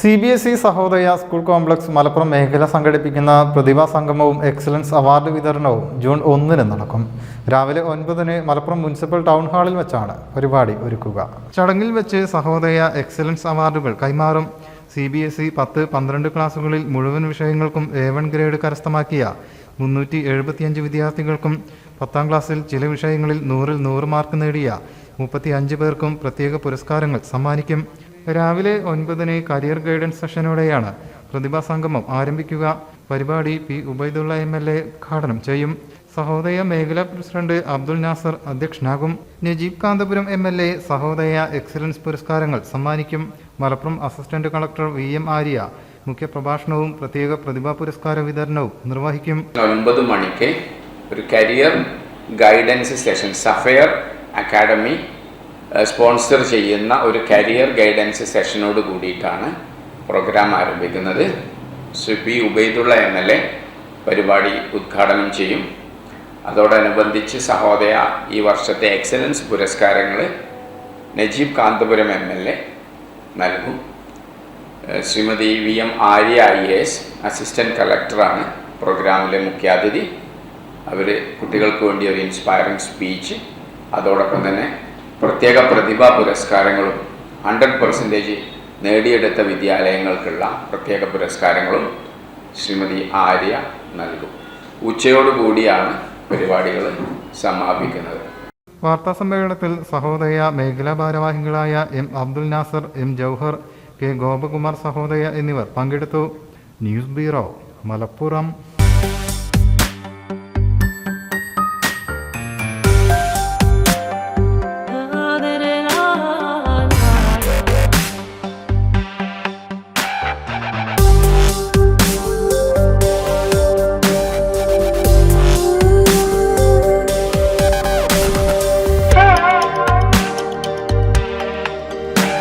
C B S E Sahodaya school complex Malappuram മേഖല സംഘടിപ്പിക്കുന്ന പ്രതിഭാ സംഗമവും എക്സലൻസ് അവാർഡ് വിതരണവും ജൂൺ ഒന്നിന് നടക്കും. രാവിലെ ഒൻപതിന് മലപ്പുറം മുനിസിപ്പൽ ടൗൺ ഹാളിൽ വെച്ചാണ് പരിപാടി ഒരുക്കുക. ചടങ്ങിൽ വെച്ച് സഹോദയ എക്സലൻസ് അവാർഡുകൾ കൈമാറും. സി ബി എസ് ഇ പത്ത് പന്ത്രണ്ട് ക്ലാസ്സുകളിൽ മുഴുവൻ വിഷയങ്ങൾക്കും എ വൺ ഗ്രേഡ് കരസ്ഥമാക്കിയ മുന്നൂറ്റി എഴുപത്തിയഞ്ച് വിദ്യാർത്ഥികൾക്കും പത്താം ക്ലാസ്സിൽ ചില വിഷയങ്ങളിൽ നൂറിൽ നൂറ് മാർക്ക് നേടിയ മുപ്പത്തി അഞ്ച് പേർക്കും പ്രത്യേക പുരസ്കാരങ്ങൾ സമ്മാനിക്കും. രാവിലെ ഒൻപതിന് കരിയർ ഗൈഡൻസ് സെഷനോടെയാണ് പ്രതിഭാ സംഗമം ആരംഭിക്കുക. പരിപാടി P Ubaidulla M L A ഉദ്ഘാടനം ചെയ്യും. സഹോദയ മേഖലാ president Abdul Nasar അധ്യക്ഷനാകും. Najeeb Kanthapuram M L A Sahodaya excellence പുരസ്കാരങ്ങൾ സമ്മാനിക്കും. Malappuram assistant collector V M Arya മുഖ്യപ്രഭാഷണവും പ്രത്യേക പ്രതിഭാ പുരസ്കാര വിതരണവും നിർവഹിക്കും. ഒൻപത് മണിക്ക് ഒരു career guidance session sapphire academy sponsor ചെയ്യുന്ന ഒരു കരിയർ ഗൈഡൻസ് സെഷനോട് കൂടിയിട്ടാണ് പ്രോഗ്രാം ആരംഭിക്കുന്നത്. Shri P Ubaidulla M L A പരിപാടി ഉദ്ഘാടനം ചെയ്യും. അതോടനുബന്ധിച്ച് സഹോദയ ഈ വർഷത്തെ എക്സലൻസ് പുരസ്കാരങ്ങൾ Najeeb Kanthapuram M L A നൽകും. Shrimati V M Arya I A S assistant കളക്ടറാണ് പ്രോഗ്രാമിലെ മുഖ്യാതിഥി. അവർ കുട്ടികൾക്ക് വേണ്ടി ഒരു ഇൻസ്പയറിംഗ് സ്പീച്ച് അതോടൊപ്പം തന്നെ പ്രത്യേക പ്രതിഭാ പുരസ്കാരങ്ങളും ഹൺഡ്രഡ് പെർസെന്റേജ് നേടിയെടുത്ത വിദ്യാലയങ്ങൾക്കുള്ള പ്രത്യേക പുരസ്കാരങ്ങളും ശ്രീമതി ആര്യ നൽകും. ഉച്ചയോടുകൂടിയാണ് പരിപാടികൾ സമാപിക്കുന്നത്. വാർത്താ സമ്മേളനത്തിൽ സഹോദയ മേഖലാ ഭാരവാഹികളായ M Abdul Nasar M Jauhar K Gopakumar Sahodaya എന്നിവർ പങ്കെടുത്തു. News bureau Malappuram.